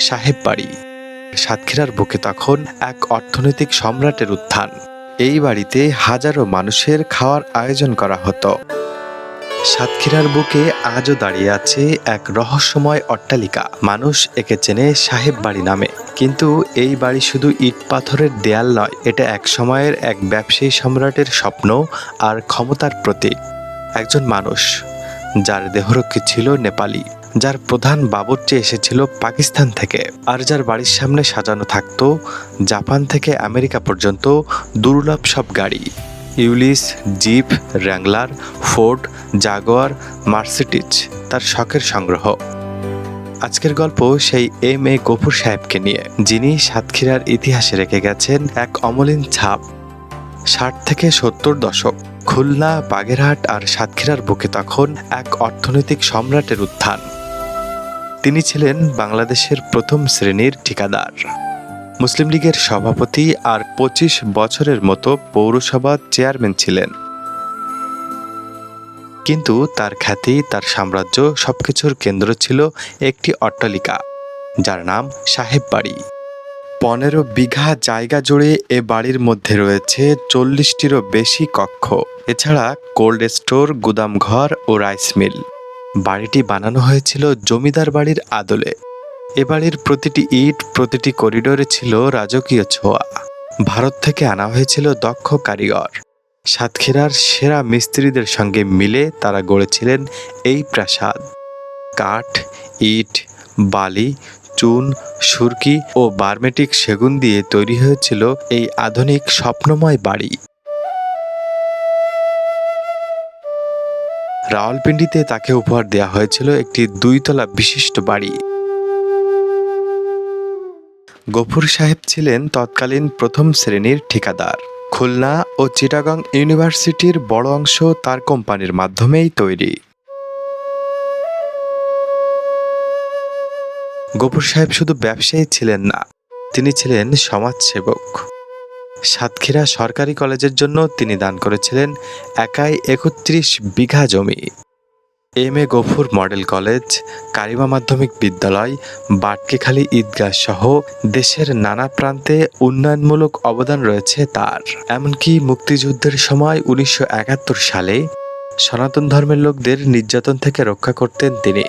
সাহেব বাড়ি। সাতক্ষীরার বুকে তখন এক অর্থনৈতিক সম্রাটের উত্থান। এই বাড়িতে হাজারো মানুষের খাওয়ার আয়োজন করা হতো। সাতক্ষীরার বুকে আজও দাঁড়িয়ে আছে এক রহস্যময় অট্টালিকা। মানুষ একে চেনে সাহেব বাড়ি নামে। কিন্তু এই বাড়ি শুধু ইট পাথরের দেয়াল নয়, এটা এক সময়ের এক ব্যবসায়ী সম্রাটের স্বপ্ন আর ক্ষমতার প্রতীক। একজন মানুষ, যার দেহরক্ষী ছিল নেপালি। যার প্রধান বাবুর্চি এসেছিল পাকিস্তান থেকে আর যার বাড়ির সামনে সাজানো থাকতো জাপান থেকে আমেরিকা পর্যন্ত দুর্লভ সব গাড়ি। Willys, jeep, Wrangler, Ford, Jaguar Mercedes তার শখের সংগ্রহ। আজকের গল্প সেই এম এ গফুর সাহেবকে নিয়ে, যিনি সাতক্ষীরার ইতিহাসে রেখে গেছেন এক অমলিন ছাপ। ষাট থেকে সত্তর দশক, খুলনা, বাগেরহাট আর সাতক্ষীরার বুকে তখন এক অর্থনৈতিক সম্রাটের উত্থান। তিনি ছিলেন বাংলাদেশের প্রথম শ্রেণির ঠিকাদার। মুসলিম লীগের সভাপতি আর পঁচিশ বছরের মতো পৌরসভা চেয়ারম্যান ছিলেন। কিন্তু তার খ্যাতি, তার সাম্রাজ্য সবকিছুর কেন্দ্র ছিল একটি অট্টালিকা, যার নাম সাহেব বাড়ি। পনেরো বিঘা জায়গা জুড়ে এ বাড়ির মধ্যে রয়েছে চল্লিশটিরও বেশি কক্ষ। এছাড়া কোল্ড স্টোর, গুদামঘর ও রাইস মিল। বাড়িটি বানানো হয়েছিল জমিদার বাড়ির আদলে। এ বাড়ির প্রতিটি ইট, প্রতিটি করিডোরে ছিল রাজকীয় ছোঁয়া। ভারত থেকে আনা হয়েছিল দক্ষ কারিগর। সাতক্ষীরার সেরা মিস্ত্রিদের সঙ্গে মিলে তারা গড়েছিলেন এই প্রাসাদ। কাঠ, ইট, বালি, চুন, সুরকি ও বার্মেটিক সেগুন দিয়ে তৈরি হয়েছিল এই আধুনিক স্বপ্নময় বাড়ি। রাওয়ালপিন্ডিতে তাকে উপহার দেওয়া হয়েছিল একটি দুইতলা বিশিষ্ট বাড়ি। গফুর সাহেব ছিলেন তৎকালীন প্রথম শ্রেণির ঠিকাদার। খুলনা ও চিটাগং ইউনিভার্সিটির বড় অংশ তার কোম্পানির মাধ্যমেই তৈরি। গফুর সাহেব শুধু ব্যবসায়ী ছিলেন না, তিনি ছিলেন সমাজসেবক। সাতক্ষীরা সরকারি কলেজের জন্য তিনি দান করেছিলেন একাই একত্রিশ বিঘা জমি। M A Gafur model college, Karima মাধ্যমিক বিদ্যালয়, বাটকেখালী ঈদগাহ সহ দেশের নানা প্রান্তে উন্নয়নমূলক অবদান রয়েছে তার। এমনকি মুক্তিযুদ্ধের সময় উনিশশো একাত্তর সালে সনাতন ধর্মের লোকদের নির্যাতন থেকে রক্ষা করতেন তিনি।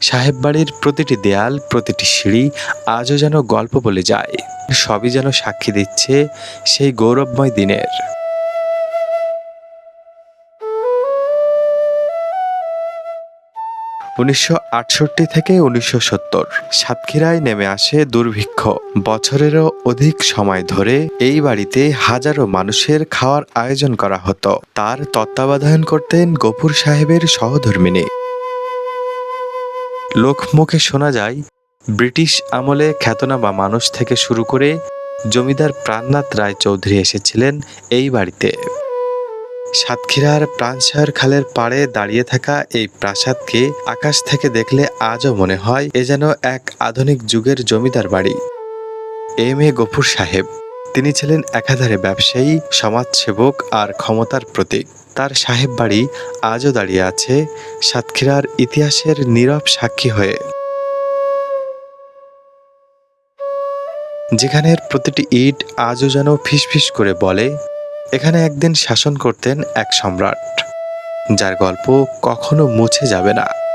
সাহেব বাড়ির প্রতিটি দেয়াল, প্রতিটি সিঁড়ি আজও যেন গল্প বলে যায়। সবই যেন সাক্ষী দিচ্ছে সেই গৌরবময় দিনের। উনিশশো আটষট্টি থেকে উনিশশো সত্তর, সাতক্ষীরায় নেমে আসে দুর্ভিক্ষ। বছরেরও অধিক সময় ধরে এই বাড়িতে হাজারো মানুষের খাওয়ার আয়োজন করা হতো। তার তত্ত্বাবধান করতেন গফুর সাহেবের সহধর্মিনী। লোকমুখে শোনা যায়, ব্রিটিশ আমলে খ্যাতনামা মানুষ থেকে শুরু করে জমিদার প্রাণনাথ রায় চৌধুরী এসেছিলেন এই বাড়িতে। সাতক্ষীরার প্রাণসায়র খালের পাড়ে দাঁড়িয়ে থাকা এই প্রাসাদকে আকাশ থেকে দেখলে আজও মনে হয় এ যেন এক আধুনিক যুগের জমিদার বাড়ি। এম এ গফুর সাহেব, তিনি ছিলেন একাধারে ব্যবসায়ী, সমাজসেবক আর ক্ষমতার প্রতীক। তার সাহেব বাড়ি আজও দাঁড়িয়ে আছে সাতক্ষীরার ইতিহাসের নীরব সাক্ষী হয়ে। যেখানের প্রতিটি ইট আজও যেন ফিসফিস করে বলে, এখানে একদিন শাসন করতেন এক সম্রাট, যার গল্প কখনো মুছে যাবে না।